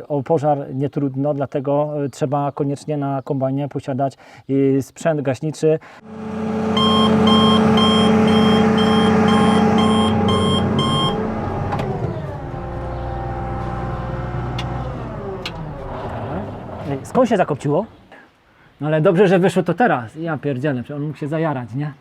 y, o pożar nie trudno, dlatego y, trzeba koniecznie na kombajnie posiadać y, sprzęt gaśniczy. Skąd się zakopciło? No ale dobrze, że wyszło to teraz. Ja pierdzielę, on mógł się zajarać, nie?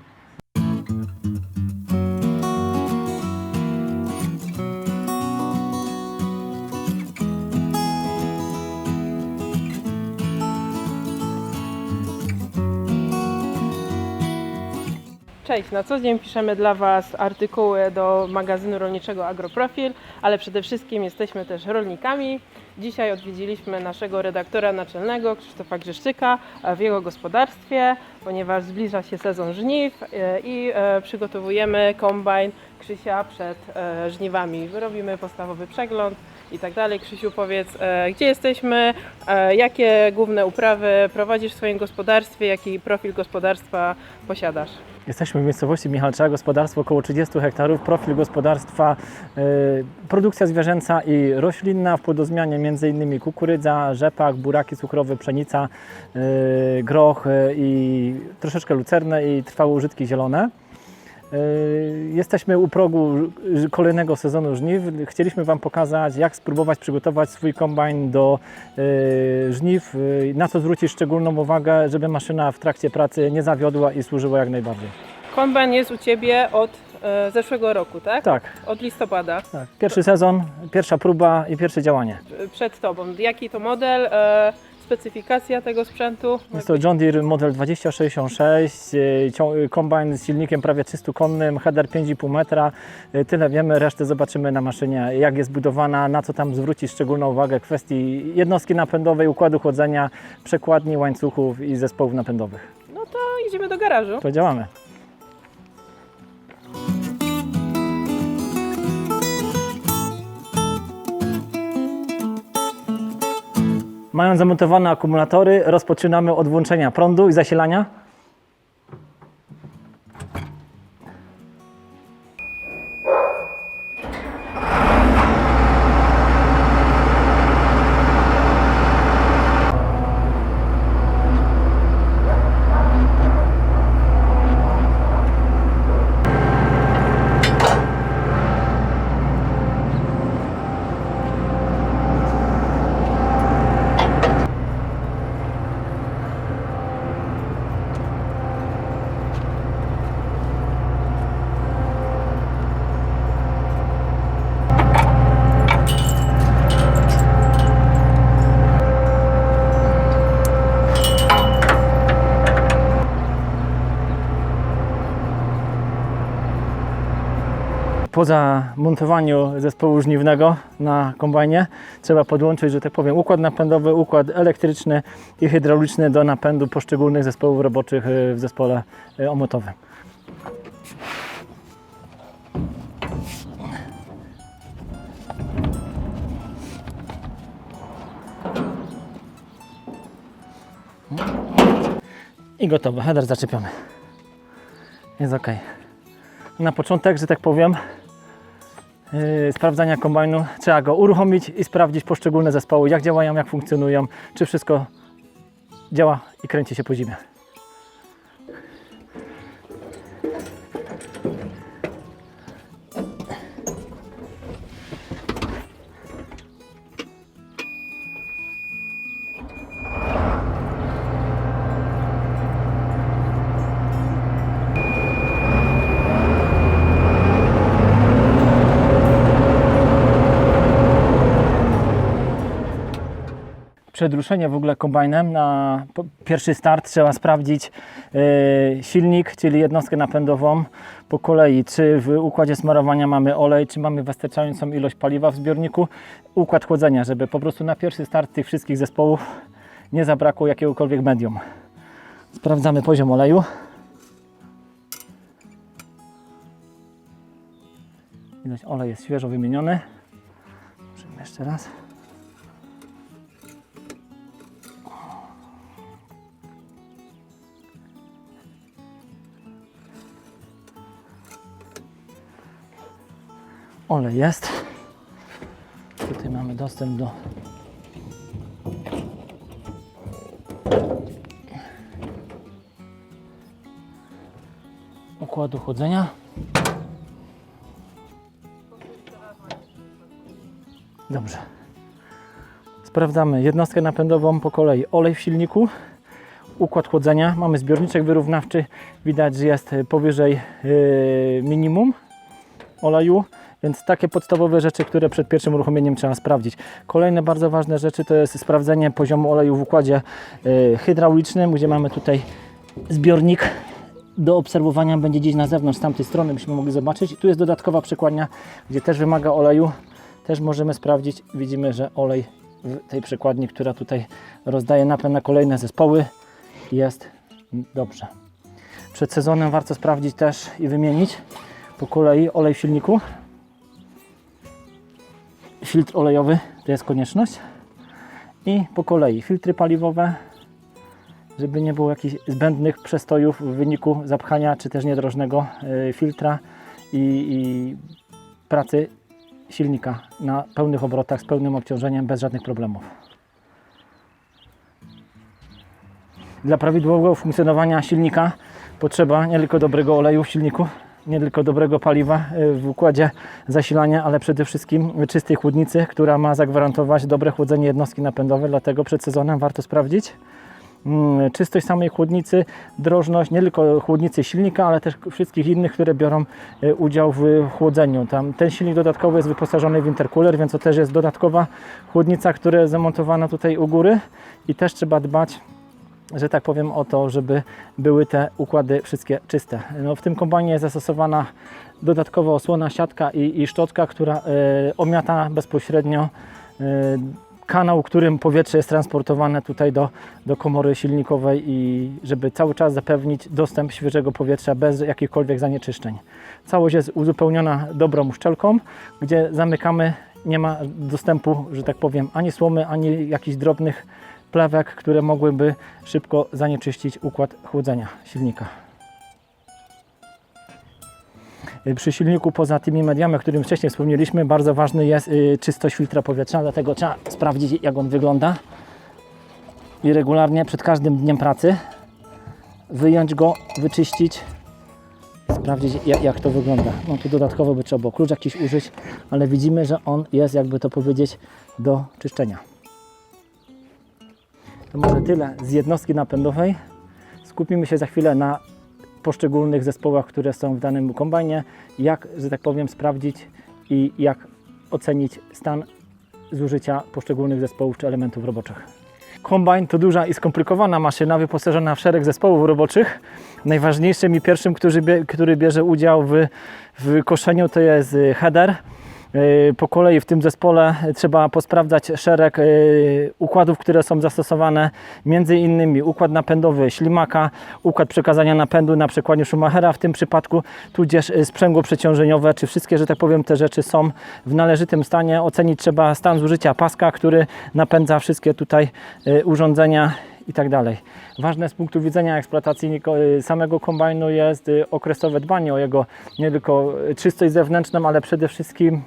Cześć, na co dzień piszemy dla Was artykuły do magazynu rolniczego Agroprofil, ale przede wszystkim jesteśmy też rolnikami. Dzisiaj odwiedziliśmy naszego redaktora naczelnego Krzysztofa Grzeszczyka e, w jego gospodarstwie, ponieważ zbliża się sezon żniw e, i e, przygotowujemy kombajn Krzysia przed żniwami. Robimy podstawowy przegląd i tak dalej. Krzysiu, powiedz, gdzie jesteśmy, jakie główne uprawy prowadzisz w swoim gospodarstwie, jaki profil gospodarstwa posiadasz? Jesteśmy w miejscowości Michalcza, gospodarstwo około 30 hektarów, profil gospodarstwa y, produkcja zwierzęca i roślinna w płodozmianie m.in. kukurydza, rzepak, buraki cukrowe, pszenica, y, groch y, i troszeczkę lucerne i trwałe użytki zielone. Y, Jesteśmy u progu kolejnego sezonu żniw. Chcieliśmy Wam pokazać, jak spróbować przygotować swój kombajn do y, żniw, y, na co zwrócić szczególną uwagę, żeby maszyna w trakcie pracy nie zawiodła i służyła jak najbardziej. Kombajn jest u Ciebie od e, zeszłego roku, tak? Tak, Od listopada tak. Pierwszy sezon, pierwsza próba i pierwsze działanie. e, przed Tobą. Jaki to model, e, specyfikacja tego sprzętu? Jest to John Deere model 2066, y, y, kombajn z silnikiem prawie 300 konnym, header 5,5 metra. Y, Tyle wiemy, resztę zobaczymy na maszynie, jak jest budowana, na co tam zwrócić szczególną uwagę kwestii jednostki napędowej, układu chłodzenia, przekładni, łańcuchów i zespołów napędowych. No to idziemy do garażu. To działamy. Mając zamontowane akumulatory, rozpoczynamy od włączenia prądu i zasilania. Po zamontowaniu zespołu żniwnego na kombajnie trzeba podłączyć, że tak powiem, układ napędowy, układ elektryczny i hydrauliczny do napędu poszczególnych zespołów roboczych y, w zespole y, omotowym. I gotowe, header zaczepiony. Jest ok. Na początek, że tak powiem, sprawdzania kombajnu trzeba go uruchomić i sprawdzić poszczególne zespoły, jak działają, jak funkcjonują, czy wszystko działa i kręci się po zimie. Przed ruszeniem w ogóle kombajnem na pierwszy start trzeba sprawdzić e, silnik, czyli jednostkę napędową po kolei, czy w układzie smarowania mamy olej, czy mamy wystarczającą ilość paliwa w zbiorniku, układ chłodzenia, żeby po prostu na pierwszy start tych wszystkich zespołów nie zabrakło jakiegokolwiek medium. Sprawdzamy poziom oleju. Widać olej jest świeżo wymieniony. Możemy jeszcze raz. olej jest. Tutaj mamy dostęp do układu chłodzenia. Dobrze. Sprawdzamy jednostkę napędową po kolei, olej w silniku, układ chłodzenia, mamy zbiorniczek wyrównawczy, widać, że jest powyżej yy, minimum oleju, więc takie podstawowe rzeczy, które przed pierwszym uruchomieniem trzeba sprawdzić. Kolejne bardzo ważne rzeczy to jest sprawdzenie poziomu oleju w układzie yy, hydraulicznym, gdzie mamy tutaj zbiornik do obserwowania będzie gdzieś na zewnątrz, z tamtej strony byśmy mogli zobaczyć. Tu jest dodatkowa przekładnia, gdzie też wymaga oleju. Też możemy sprawdzić. Widzimy, że olej w tej przekładni, która tutaj rozdaje napęd na kolejne zespoły, jest dobrze. Przed sezonem warto sprawdzić też i wymienić po kolei olej w silniku. Filtr olejowy to jest konieczność. I po kolei filtry paliwowe, żeby nie było jakichś zbędnych przestojów w wyniku zapchania czy też niedrożnego y, filtra i, i pracy silnika na pełnych obrotach z pełnym obciążeniem bez żadnych problemów. Dla prawidłowego funkcjonowania silnika potrzeba nie tylko dobrego oleju w silniku, nie tylko dobrego paliwa y, w układzie zasilania, ale przede wszystkim czystej chłodnicy, która ma zagwarantować dobre chłodzenie jednostki napędowej, dlatego przed sezonem warto sprawdzić mm, czystość samej chłodnicy, drożność nie tylko chłodnicy silnika, ale też wszystkich innych, które biorą e, udział w chłodzeniu. Tam ten silnik dodatkowo jest wyposażony w intercooler, więc to też jest dodatkowa chłodnica, która jest zamontowana tutaj u góry i też trzeba dbać że tak powiem o to, żeby były te układy wszystkie czyste. No, w tym kombajnie jest zastosowana dodatkowa osłona, siatka i, i szczotka, która e, omiata bezpośrednio e, kanał, którym powietrze jest transportowane tutaj do, do komory silnikowej i żeby cały czas zapewnić dostęp świeżego powietrza bez jakichkolwiek zanieczyszczeń. Całość jest uzupełniona dobrą szczelką, gdzie zamykamy, nie ma dostępu, że tak powiem, ani słomy, ani jakichś drobnych plewek, które mogłyby szybko zanieczyścić układ chłodzenia silnika. Przy silniku poza tymi mediami, o którym wcześniej wspomnieliśmy, bardzo ważny jest y, czystość filtra powietrza, dlatego trzeba sprawdzić jak on wygląda i regularnie przed każdym dniem pracy wyjąć go, wyczyścić, sprawdzić jak, jak to wygląda. No tu dodatkowo by trzeba było klucz jakiś użyć, ale widzimy, że on jest jakby to powiedzieć do czyszczenia. To może tyle z jednostki napędowej. Skupimy się za chwilę na poszczególnych zespołach, które są w danym kombajnie, jak, że tak powiem, sprawdzić i jak ocenić stan zużycia poszczególnych zespołów czy elementów roboczych. Kombajn to duża i skomplikowana maszyna wyposażona w szereg zespołów roboczych. Najważniejszym i pierwszym, który, który bierze udział w, w koszeniu to jest y, header. Y, Po kolei w tym zespole trzeba posprawdzać szereg y, układów, które są zastosowane, między innymi układ napędowy ślimaka, układ przekazania napędu na przekładniu Schumachera w tym przypadku, tudzież y, sprzęgło przeciążeniowe, czy wszystkie, że tak powiem, te rzeczy są w należytym stanie. Ocenić trzeba stan zużycia paska, który napędza wszystkie tutaj urządzenia i tak dalej. Ważne z punktu widzenia eksploatacji samego kombajnu jest okresowe dbanie o jego nie tylko czystość zewnętrzną, ale przede wszystkim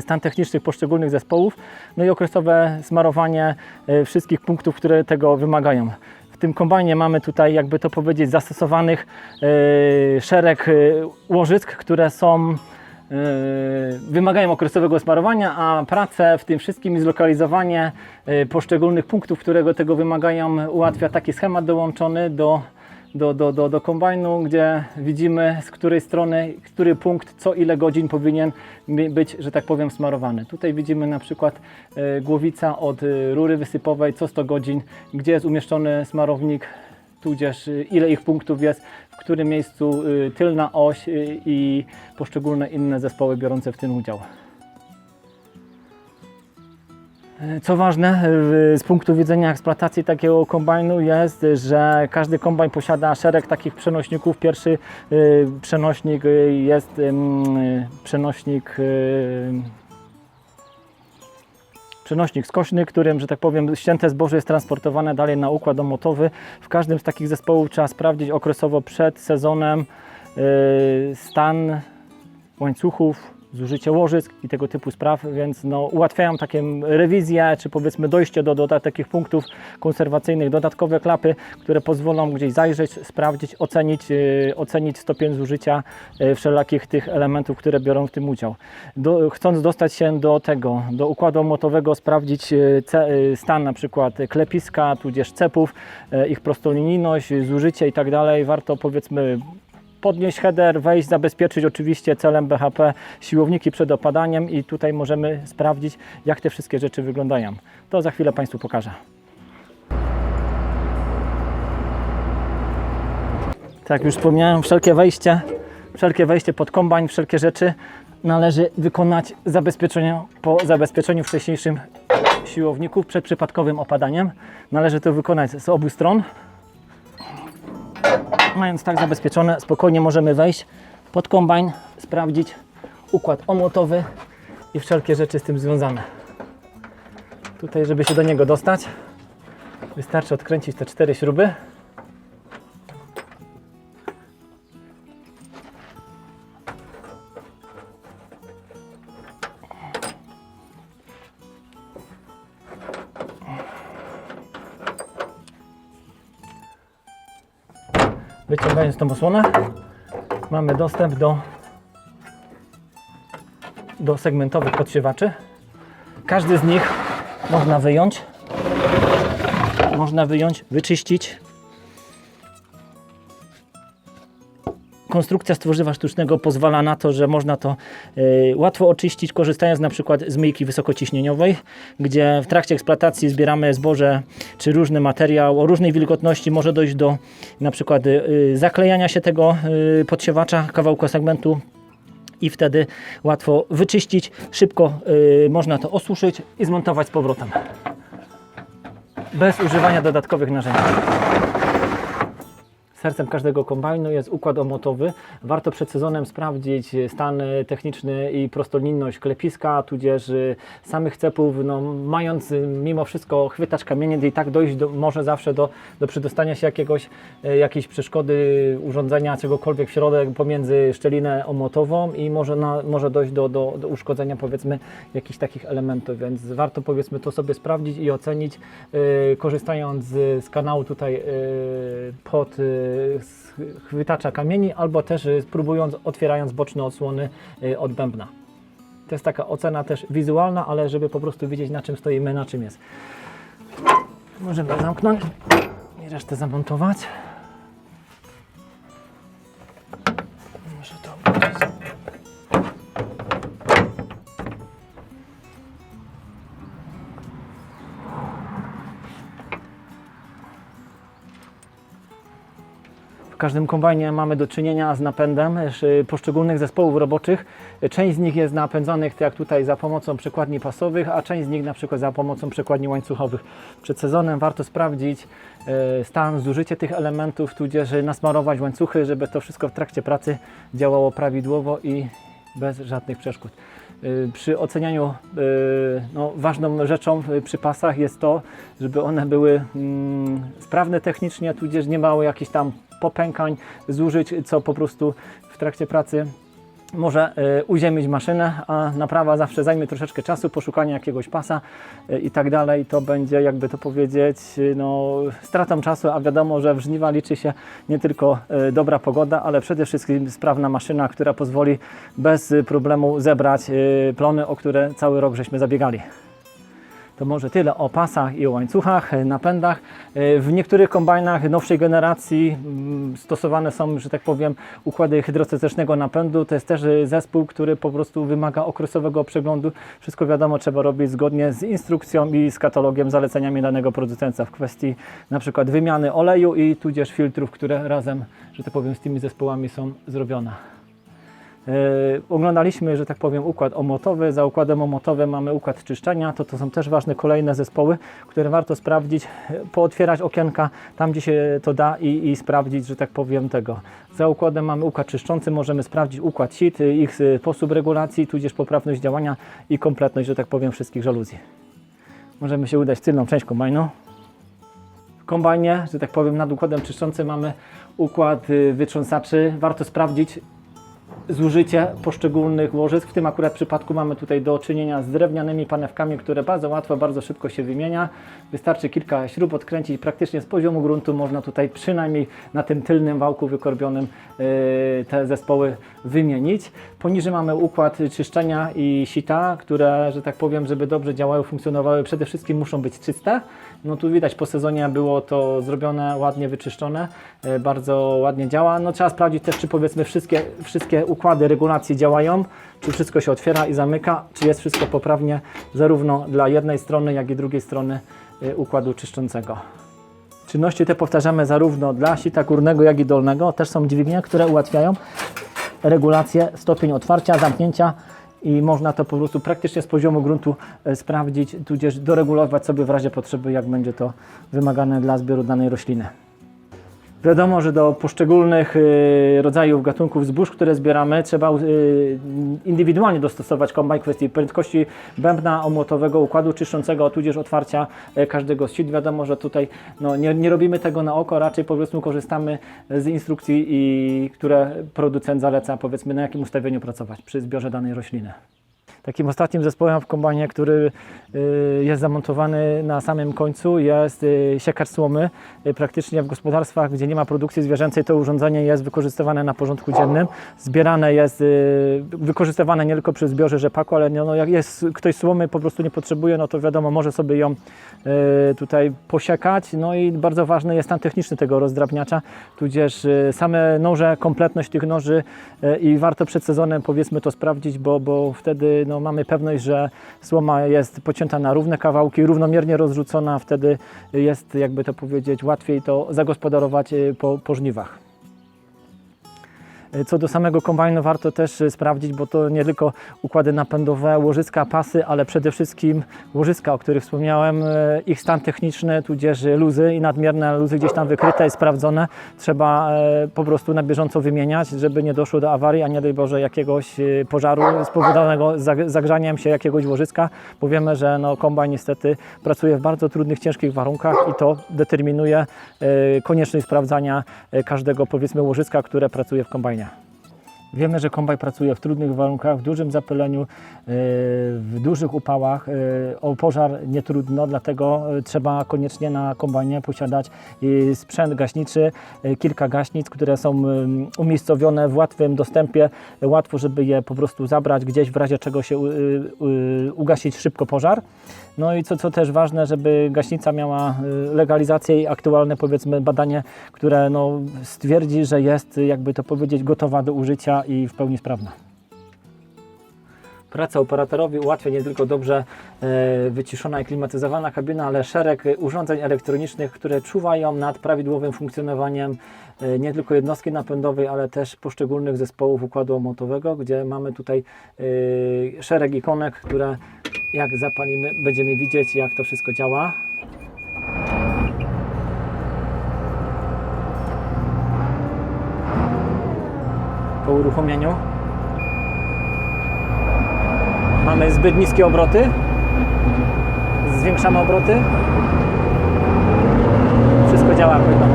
stan techniczny poszczególnych zespołów, no i okresowe smarowanie y, wszystkich punktów, które tego wymagają. W tym kombajnie mamy tutaj, jakby to powiedzieć, zastosowanych y, szereg łożysk, które są wymagają okresowego smarowania, a pracę w tym wszystkim i zlokalizowanie poszczególnych punktów, którego tego wymagają, ułatwia taki schemat dołączony do, do, do, do, do kombajnu, gdzie widzimy z której strony, który punkt, co ile godzin powinien być, że tak powiem, smarowany. Tutaj widzimy na przykład y, głowica od y, rury wysypowej co 100 godzin, gdzie jest umieszczony smarownik, tudzież y, ile ich punktów jest, w którym miejscu tylna oś i poszczególne inne zespoły biorące w tym udział. Co ważne, z punktu widzenia eksploatacji takiego kombajnu jest, że każdy kombajn posiada szereg takich przenośników. Pierwszy y, przenośnik y, jest przenośnik y, przenośnik skośny, którym, że tak powiem, ścięte zboże jest transportowane dalej na układ omotowy. W każdym z takich zespołów trzeba sprawdzić okresowo przed sezonem stan łańcuchów, zużycie łożysk i tego typu spraw, więc no, ułatwiają takie rewizje, czy powiedzmy dojście do, do takich punktów konserwacyjnych, dodatkowe klapy, które pozwolą gdzieś zajrzeć, sprawdzić, ocenić, yy, ocenić stopień zużycia yy, wszelakich tych elementów, które biorą w tym udział. Do, chcąc dostać się do tego, do układu motowego, sprawdzić yy, ce, yy, stan na przykład klepiska, tudzież cepów, yy, ich prostolinijność, zużycie i tak dalej, warto powiedzmy podnieść header, wejść, zabezpieczyć oczywiście celem BHP siłowniki przed opadaniem i tutaj możemy sprawdzić, jak te wszystkie rzeczy wyglądają. To za chwilę Państwu pokażę. Tak jak już wspomniałem, wszelkie wejście, wszelkie wejście pod kombajn, wszelkie rzeczy należy wykonać zabezpieczenie po zabezpieczeniu wcześniejszym siłowników przed przypadkowym opadaniem. Należy to wykonać z obu stron. Mając tak zabezpieczone, spokojnie możemy wejść pod kombajn, sprawdzić układ omłotowy i wszelkie rzeczy z tym związane. Tutaj, żeby się do niego dostać, wystarczy odkręcić te cztery śruby. Wyciągając tą osłonę, mamy dostęp do, do segmentowych podsiewaczy. Każdy z nich można wyjąć, można wyjąć, wyczyścić. Konstrukcja z tworzywa sztucznego pozwala na to, że można to y, łatwo oczyścić, korzystając na przykład z myjki wysokociśnieniowej, gdzie w trakcie eksploatacji zbieramy zboże czy różny materiał o różnej wilgotności. Może dojść do na przykład y, zaklejania się tego y, podsiewacza, kawałka segmentu i wtedy łatwo wyczyścić, szybko można to osuszyć i zmontować z powrotem. Bez używania dodatkowych narzędzi. Sercem każdego kombajnu jest układ omotowy. Warto przed sezonem sprawdzić stan techniczny i prostolinność klepiska, tudzież samych cepów. No, mając mimo wszystko chwytacz kamienie, i tak dojść do, może zawsze do, do przedostania się jakiegoś, e, jakiejś przeszkody urządzenia, czegokolwiek w środek pomiędzy szczelinę omotową i może, na, może dojść do, do, do uszkodzenia powiedzmy jakichś takich elementów, więc warto powiedzmy to sobie sprawdzić i ocenić, e, korzystając z, z kanału tutaj e, pod z chwytacza kamieni, albo też e, spróbując otwierając boczne odsłony e, od bębna. To jest taka ocena też wizualna, ale żeby po prostu wiedzieć na czym stoimy, na czym jest. Możemy zamknąć i resztę zamontować. Każdym kombajnie mamy do czynienia z napędem e, poszczególnych zespołów roboczych. Część z nich jest napędzanych, tak jak tutaj, za pomocą przekładni pasowych, a część z nich na przykład za pomocą przekładni łańcuchowych. Przed sezonem warto sprawdzić e, stan, zużycie tych elementów, tudzież nasmarować łańcuchy, żeby to wszystko w trakcie pracy działało prawidłowo i bez żadnych przeszkód. Y, Przy ocenianiu y, no, ważną rzeczą przy pasach jest to, żeby one były mm, sprawne technicznie, tudzież nie mało jakichś tam popękań, zużyć, co po prostu w trakcie pracy może y, uziemić maszynę, a naprawa zawsze zajmie troszeczkę czasu, poszukanie jakiegoś pasa y, i tak dalej. To będzie, jakby to powiedzieć, y, no, stratą czasu, a wiadomo, że w żniwa liczy się nie tylko dobra pogoda, ale przede wszystkim sprawna maszyna, która pozwoli bez problemu zebrać plony, o które cały rok żeśmy zabiegali. To może tyle o pasach i o łańcuchach, e, napędach. E, W niektórych kombajnach nowszej generacji mm, stosowane są, że tak powiem, układy hydrostатycznego napędu. To jest też e, zespół, który po prostu wymaga okresowego przeglądu. Wszystko wiadomo, trzeba robić zgodnie z instrukcją i z katalogiem, zaleceniami danego producenta w kwestii na przykład wymiany oleju i tudzież filtrów, które razem, że tak powiem, z tymi zespołami są zrobione. E, Oglądaliśmy, że tak powiem, układ omotowy. Za układem omotowym mamy układ czyszczenia. To, to są też ważne kolejne zespoły, które warto sprawdzić, e, pootwierać okienka tam, gdzie się to da i, i sprawdzić, że tak powiem, tego. Za układem mamy układ czyszczący, możemy sprawdzić układ sit, e, ich sposób regulacji, tudzież poprawność działania i kompletność, że tak powiem, wszystkich żaluzji. Możemy się udać w tylną część kombajnu. Kombajnie, że tak powiem, nad układem czyszczącym mamy układ wytrząsaczy. Warto sprawdzić, zużycie poszczególnych łożysk. W tym akurat przypadku mamy tutaj do czynienia z drewnianymi panewkami, które bardzo łatwo, bardzo szybko się wymienia. Wystarczy kilka śrub odkręcić praktycznie z poziomu gruntu. Można tutaj przynajmniej na tym tylnym wałku wykorbionym yy, te zespoły wymienić. Poniżej mamy układ czyszczenia i sita, które, że tak powiem, żeby dobrze działały, funkcjonowały, przede wszystkim muszą być czyste. No tu widać po sezonie było to zrobione, ładnie wyczyszczone, e, bardzo ładnie działa. No trzeba sprawdzić też, czy powiedzmy wszystkie, wszystkie układy regulacji działają, czy wszystko się otwiera i zamyka, czy jest wszystko poprawnie zarówno dla jednej strony, jak i drugiej strony e, układu czyszczącego. Czynności te powtarzamy zarówno dla sita górnego, jak i dolnego. Też są dźwignie, które ułatwiają regulację, stopień otwarcia, zamknięcia i można to po prostu praktycznie z poziomu gruntu e, sprawdzić, tudzież doregulować sobie w razie potrzeby, jak będzie to wymagane dla zbioru danej rośliny. Wiadomo, że do poszczególnych y, rodzajów gatunków zbóż, które zbieramy, trzeba y, indywidualnie dostosować kombajn kwestii prędkości bębna omłotowego, układu czyszczącego, tudzież otwarcia e, każdego z sit. Wiadomo, że tutaj no, nie, nie robimy tego na oko, raczej po prostu korzystamy z instrukcji, i, które producent zaleca, powiedzmy na jakim ustawieniu pracować przy zbiorze danej rośliny. Takim ostatnim zespołem w kombajnie, który y, jest zamontowany na samym końcu jest y, siekacz słomy. Y, Praktycznie w gospodarstwach, gdzie nie ma produkcji zwierzęcej, to urządzenie jest wykorzystywane na porządku dziennym. Zbierane jest, wykorzystywane nie tylko przy zbiorze rzepaku, ale no, no, jak jest ktoś słomy po prostu nie potrzebuje, no to wiadomo, może sobie ją tutaj posiekać. No i bardzo ważny jest stan techniczny tego rozdrabniacza, tudzież same noże, kompletność tych noży i warto przed sezonem powiedzmy to sprawdzić, bo, bo wtedy no, mamy pewność, że słoma jest pocięta na równe kawałki, równomiernie rozrzucona, wtedy jest jakby to powiedzieć łatwiej to zagospodarować y, po, po żniwach. Co do samego kombajnu warto też y, sprawdzić, bo to nie tylko układy napędowe, łożyska, pasy, ale przede wszystkim łożyska, o których wspomniałem, y, ich stan techniczny, tudzież luzy i nadmierne luzy gdzieś tam wykryte i sprawdzone. Trzeba e, po prostu na bieżąco wymieniać, żeby nie doszło do awarii, a nie daj Boże jakiegoś pożaru spowodowanego zag- zagrzaniem się jakiegoś łożyska, bo wiemy, że no, kombajn niestety pracuje w bardzo trudnych, ciężkich warunkach i to determinuje e, konieczność sprawdzania e, każdego powiedzmy łożyska, które pracuje w kombajnie. Wiemy, że kombaj pracuje w trudnych warunkach, w dużym zapyleniu, yy, w dużych upałach. Yy, O pożar nie trudno, dlatego yy, trzeba koniecznie na kombajnie posiadać sprzęt gaśniczy, kilka gaśnic, które są umiejscowione w łatwym dostępie, łatwo, żeby je po prostu zabrać gdzieś w razie czego się ugasić szybko pożar. No i co, co też ważne, żeby gaśnica miała legalizację i aktualne powiedzmy badanie, które no, stwierdzi, że jest jakby to powiedzieć gotowa do użycia i w pełni sprawna. Praca operatorowi ułatwia nie tylko dobrze e, wyciszona i klimatyzowana kabina, ale szereg urządzeń elektronicznych, które czuwają nad prawidłowym funkcjonowaniem e, nie tylko jednostki napędowej, ale też poszczególnych zespołów układu omotowego, gdzie mamy tutaj e, szereg ikonek, które jak zapalimy, będziemy widzieć, jak to wszystko działa. Po uruchomieniu mamy zbyt niskie obroty. Zwiększamy obroty. Wszystko działa powinno.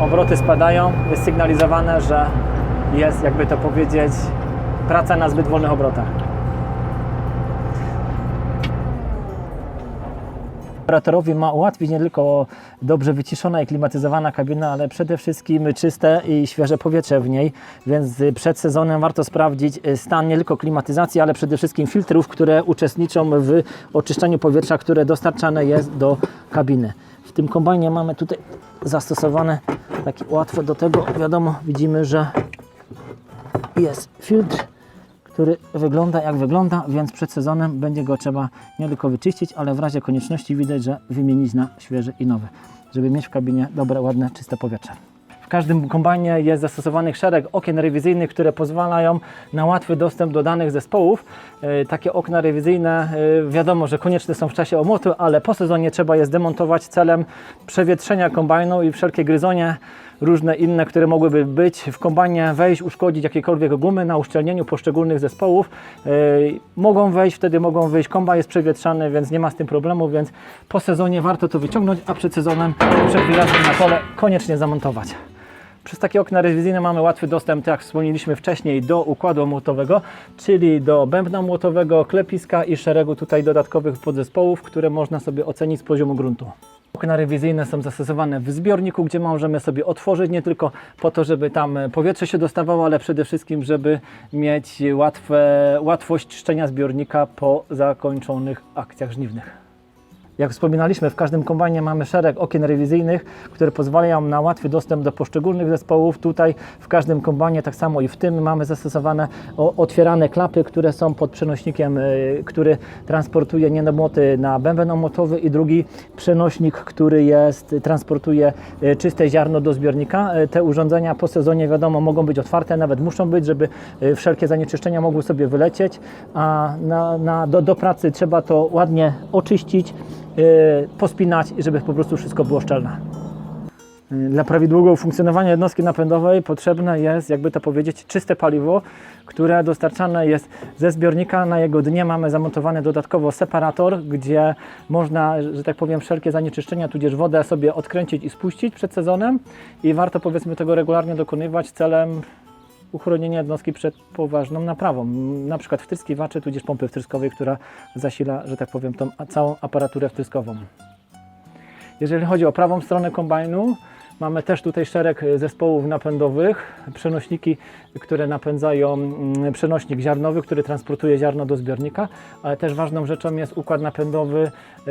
Obroty spadają, jest sygnalizowane, że jest, jakby to powiedzieć, praca na zbyt wolnych obrotach. Operatorowi ma ułatwić nie tylko dobrze wyciszona i klimatyzowana kabina, ale przede wszystkim czyste i świeże powietrze w niej, więc przed sezonem warto sprawdzić y, stan nie tylko klimatyzacji, ale przede wszystkim filtrów, które uczestniczą w oczyszczaniu powietrza, które dostarczane jest do kabiny. W tym kombajnie mamy tutaj zastosowane takie łatwe do tego, wiadomo, widzimy, że jest filtr, który wygląda jak wygląda, więc przed sezonem będzie go trzeba nie tylko wyczyścić, ale w razie konieczności widać, że wymienić na świeży i nowy, żeby mieć w kabinie dobre, ładne, czyste powietrze. W każdym kombajnie jest zastosowanych szereg okien rewizyjnych, które pozwalają na łatwy dostęp do danych zespołów. E, Takie okna rewizyjne e, wiadomo, że konieczne są w czasie omotu, ale po sezonie trzeba je zdemontować celem przewietrzenia kombajnu i wszelkie gryzonie różne inne, które mogłyby być w kombajnie, wejść, uszkodzić jakiekolwiek gumy na uszczelnieniu poszczególnych zespołów. Yy, mogą wejść, wtedy mogą wyjść. Kombajn jest przewietrzany, więc nie ma z tym problemu, więc po sezonie warto to wyciągnąć, a przed sezonem, przed wyjazdem na pole koniecznie zamontować. Przez takie okna rewizyjne mamy łatwy dostęp, tak jak wspomnieliśmy wcześniej, do układu młotowego, czyli do bębna młotowego, klepiska i szeregu tutaj dodatkowych podzespołów, które można sobie ocenić z poziomu gruntu. Okna rewizyjne są zastosowane w zbiorniku, gdzie możemy sobie otworzyć nie tylko po to, żeby tam powietrze się dostawało, ale przede wszystkim, żeby mieć łatwe, łatwość czyszczenia zbiornika po zakończonych akcjach żniwnych. Jak wspominaliśmy, w każdym kombajnie mamy szereg okien rewizyjnych, które pozwalają na łatwy dostęp do poszczególnych zespołów. Tutaj w każdym kombajnie, tak samo i w tym, mamy zastosowane otwierane klapy, które są pod przenośnikiem, y, który transportuje niedomłoty na bęben omotowy i drugi przenośnik, który jest, transportuje y, czyste ziarno do zbiornika. Y, Te urządzenia po sezonie wiadomo mogą być otwarte, nawet muszą być, żeby wszelkie zanieczyszczenia mogły sobie wylecieć, a na, na, do, do pracy trzeba to ładnie oczyścić, pospinać, żeby po prostu wszystko było szczelne. Y, Dla prawidłowego funkcjonowania jednostki napędowej potrzebne jest, jakby to powiedzieć, czyste paliwo, które dostarczane jest ze zbiornika. Na jego dnie mamy zamontowany dodatkowo separator, gdzie można, że tak powiem, wszelkie zanieczyszczenia, tudzież wodę sobie odkręcić i spuścić przed sezonem i warto powiedzmy tego regularnie dokonywać celem uchronienia jednostki przed poważną naprawą, na przykład wtryskiwaczy, tudzież pompy wtryskowej, która zasila, że tak powiem, tą całą aparaturę wtryskową. Jeżeli chodzi o prawą stronę kombajnu, mamy też tutaj szereg e, zespołów napędowych, przenośniki, które napędzają mm, przenośnik ziarnowy, który transportuje ziarno do zbiornika, ale też ważną rzeczą jest układ napędowy e,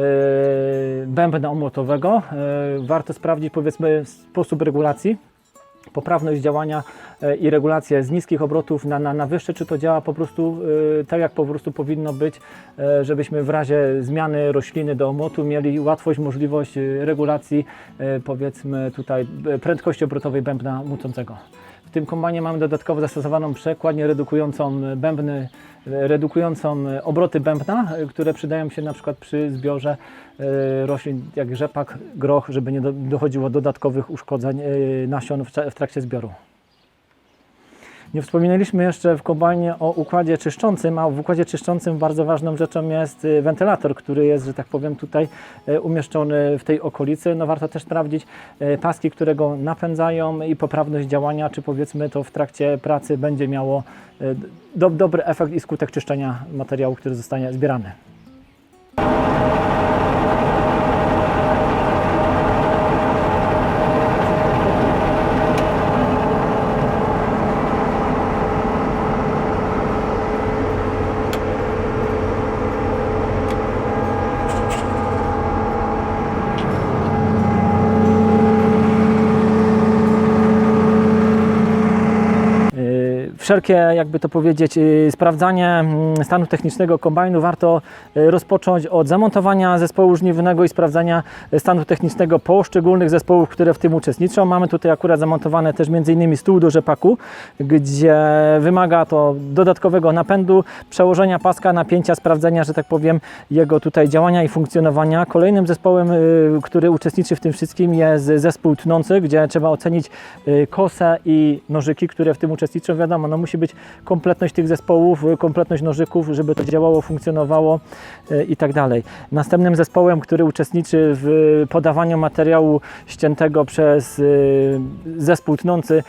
bębna omłotowego. E, Warto sprawdzić powiedzmy sposób regulacji, poprawność działania e, i regulację z niskich obrotów na, na, na wyższe, czy to działa po prostu e, tak, jak po prostu powinno być, e, żebyśmy w razie zmiany rośliny do omotu mieli łatwość, możliwość regulacji e, powiedzmy tutaj prędkości obrotowej bębna mucącego. Tym kombajnie mamy dodatkowo zastosowaną przekładnię redukującą bębny, redukującą obroty bębna, które przydają się na przykład przy zbiorze e, roślin jak rzepak, groch, żeby nie do, dochodziło dodatkowych uszkodzeń e, nasion w trakcie zbioru. Nie wspominaliśmy jeszcze w kombajnie o układzie czyszczącym, a w układzie czyszczącym bardzo ważną rzeczą jest y, wentylator, który jest, że tak powiem, tutaj y, umieszczony w tej okolicy. No warto też sprawdzić y, paski, które go napędzają i poprawność działania, czy powiedzmy to w trakcie pracy będzie miało do, dobry efekt i skutek czyszczenia materiału, który zostanie zbierany. Y, Wszelkie, jakby to powiedzieć, y, sprawdzanie mm, stanu technicznego kombajnu warto y, rozpocząć od zamontowania zespołu żniwnego i sprawdzania y, stanu technicznego poszczególnych zespołów, które w tym uczestniczą. Mamy tutaj akurat zamontowane też m.in. stół do rzepaku, gdzie wymaga to dodatkowego napędu, przełożenia paska, napięcia, sprawdzenia, że tak powiem, jego tutaj działania i funkcjonowania. Kolejnym zespołem, który uczestniczy w tym wszystkim jest zespół tnący, gdzie trzeba ocenić kosę i nożyki, które w tym uczestniczą. Wiadomo, no musi być kompletność tych zespołów, y, kompletność nożyków, żeby to działało, funkcjonowało y, i tak dalej. Następnym zespołem, który uczestniczy w podawaniu materiału ściętego przez y, zespół tnący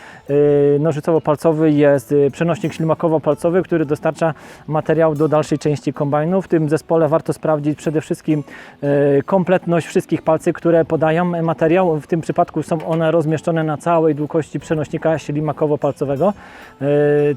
nożycowo-palcowy jest przenośnik ślimakowo-palcowy, który dostarcza materiał do dalszej części kombajnu. W tym zespole warto sprawdzić przede wszystkim kompletność wszystkich palcy, które podają materiał. W tym przypadku są one rozmieszczone na całej długości przenośnika ślimakowo-palcowego.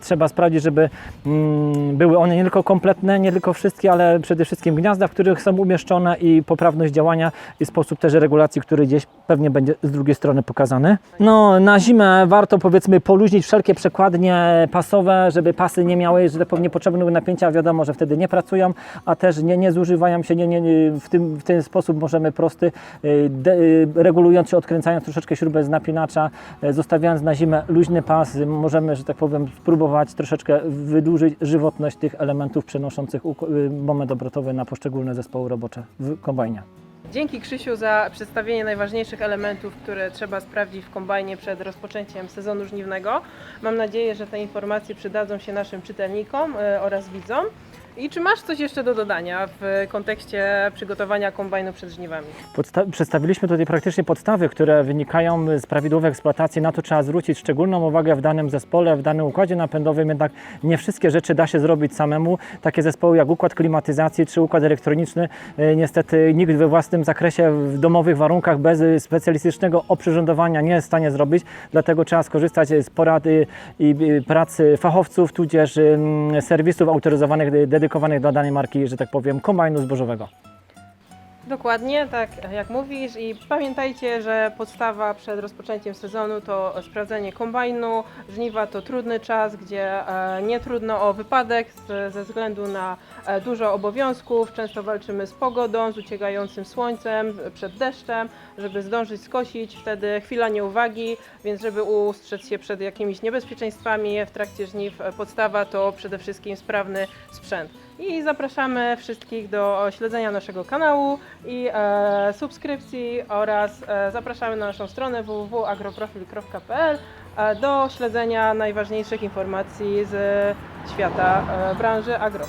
Trzeba sprawdzić, żeby mm, były one nie tylko kompletne, nie tylko wszystkie, ale przede wszystkim gniazda, w których są umieszczone i poprawność działania i sposób też regulacji, który gdzieś pewnie będzie z drugiej strony pokazany. No, na zimę warto powiedzmy poluźnić wszelkie przekładnie pasowe, żeby pasy nie miały, że tak powiem, niepotrzebnego napięcia. Wiadomo, że wtedy nie pracują, a też nie, nie zużywają się. Nie, nie, w, tym, w ten sposób możemy prosty, y, de, y, regulując czy odkręcając troszeczkę śrubę z napinacza, zostawiając na zimę luźny pas, możemy, że tak powiem, spróbować troszeczkę wydłużyć żywotność tych elementów przenoszących y, moment obrotowy na poszczególne zespoły robocze w kombajnie. Dzięki Krzysiu za przedstawienie najważniejszych elementów, które trzeba sprawdzić w kombajnie przed rozpoczęciem sezonu żniwnego. Mam nadzieję, że te informacje przydadzą się naszym czytelnikom e, oraz widzom. I czy masz coś jeszcze do dodania w kontekście przygotowania kombajnu przed żniwami? Podsta- przedstawiliśmy tutaj praktycznie podstawy, które wynikają z prawidłowej eksploatacji. Na to trzeba zwrócić szczególną uwagę w danym zespole, w danym układzie napędowym, jednak nie wszystkie rzeczy da się zrobić samemu. Takie zespoły jak układ klimatyzacji czy układ elektroniczny, e, niestety nikt we własnym zakresie, w domowych warunkach, bez specjalistycznego oprzyrządowania nie jest w stanie zrobić. Dlatego trzeba skorzystać z porady i e, pracy fachowców, tudzież em, serwisów autoryzowanych, de- dedykowanych dla danej marki, że tak powiem, kombajnu zbożowego. Dokładnie, tak jak mówisz i pamiętajcie, że podstawa przed rozpoczęciem sezonu to sprawdzenie kombajnu. Żniwa to trudny czas, gdzie e, nie trudno o wypadek ze względu na e, dużo obowiązków. Często walczymy z pogodą, z uciekającym słońcem, przed deszczem, żeby zdążyć skosić. Wtedy chwila nieuwagi, więc żeby ustrzec się przed jakimiś niebezpieczeństwami w trakcie żniw, podstawa to przede wszystkim sprawny sprzęt. I zapraszamy wszystkich do śledzenia naszego kanału i e, subskrypcji oraz e, zapraszamy na naszą stronę www.agroprofil.pl e, do śledzenia najważniejszych informacji z świata e, branży agro.